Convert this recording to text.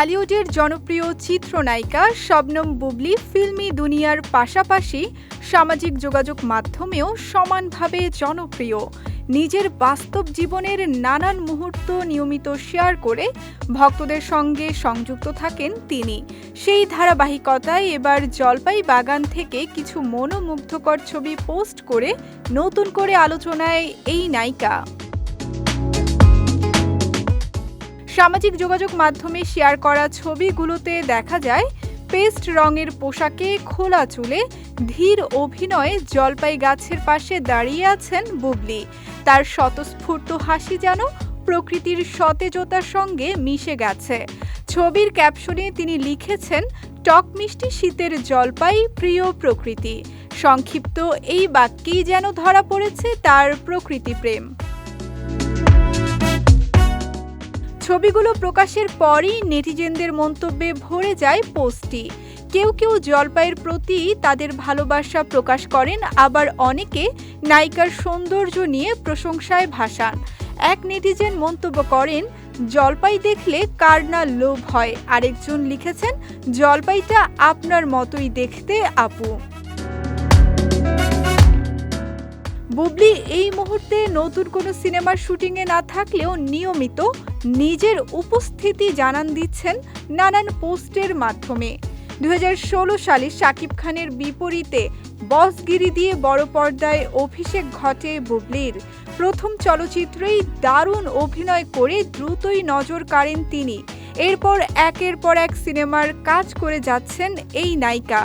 ঢালিউডের জনপ্রিয় চিত্রনায়িকা শবনম বুবলি ফিল্মি দুনিয়ার পাশাপাশি সামাজিক যোগাযোগ মাধ্যমেও সমানভাবে জনপ্রিয়। নিজের বাস্তব জীবনের নানান মুহূর্ত নিয়মিত শেয়ার করে ভক্তদের সঙ্গে সংযুক্ত থাকেন তিনি। সেই ধারাবাহিকতায় এবার জলপাই বাগান থেকে কিছু মনোমুগ্ধকর ছবি পোস্ট করে নতুন করে আলোচনায় এই নায়িকা। সামাজিক যোগাযোগ মাধ্যমে শেয়ার করা ছবিগুলোতে দেখা যায় পেস্ট রঙের পোশাকে খোলা চুলে ধীর অভিনয়ে জলপাই গাছের পাশে দাঁড়িয়ে আছেন বুবলি। তার স্বতঃস্ফূর্ত হাসি যেন প্রকৃতির সতেজতার সঙ্গে মিশে গেছে। ছবির ক্যাপশনে তিনি লিখেছেন, টক মিষ্টি শীতের জলপাই, প্রিয় প্রকৃতি। সংক্ষিপ্ত এই বাক্যেই যেন ধরা পড়েছে তার প্রকৃতি প্রেম। ছবিগুলো প্রকাশের পরই নেটিজেনদের মন্তব্যে ভরে যায় পোস্টটি। কেউ কেউ জলপাইয়ের প্রতি তাদের ভালোবাসা প্রকাশ করেন, আবার অনেকে নায়িকার সৌন্দর্য নিয়ে প্রশংসায় ভাসান। এক নেটিজেন মন্তব্য করেন, জলপাই দেখলে কার না লোভ হয়? আরেকজন লিখেছেন, জলপাইটা আপনার মতোই দেখতে, আপু। বুবলি, এই মুহূর্তে নতুন কোনো সিনেমার শুটিংয়ে না থাকলেও নিয়মিত নিজের উপস্থিতি জানান দিচ্ছেন নানান পোস্টের মাধ্যমে। দু হাজার ষোলো সালে শাকিব খানের বিপরীতে বসগিরি দিয়ে বড় পর্দায় অভিষেক ঘটে বুবলির। প্রথম চলচ্চিত্রেই দারুণ অভিনয় করে দ্রুতই নজর কাড়েন তিনি। এরপর একের পর এক সিনেমার কাজ করে যাচ্ছেন এই নায়িকা।